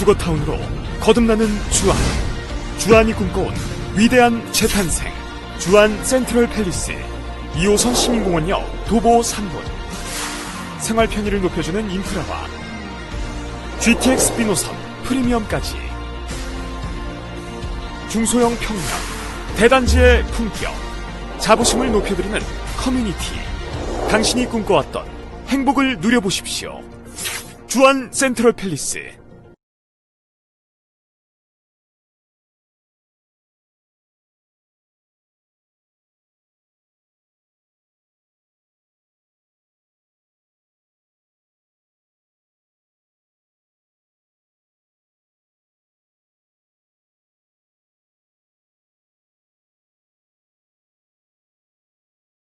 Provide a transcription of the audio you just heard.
주거타운으로 거듭나는 주안. 주안이 꿈꿔온 위대한 재탄생. 주안 센트럴 팰리스. 2호선 시민공원역 도보 3분. 생활 편의를 높여주는 인프라와 GTX 비노선 프리미엄까지. 중소형 평면. 대단지의 품격. 자부심을 높여드리는 커뮤니티. 당신이 꿈꿔왔던 행복을 누려보십시오. 주안 센트럴 팰리스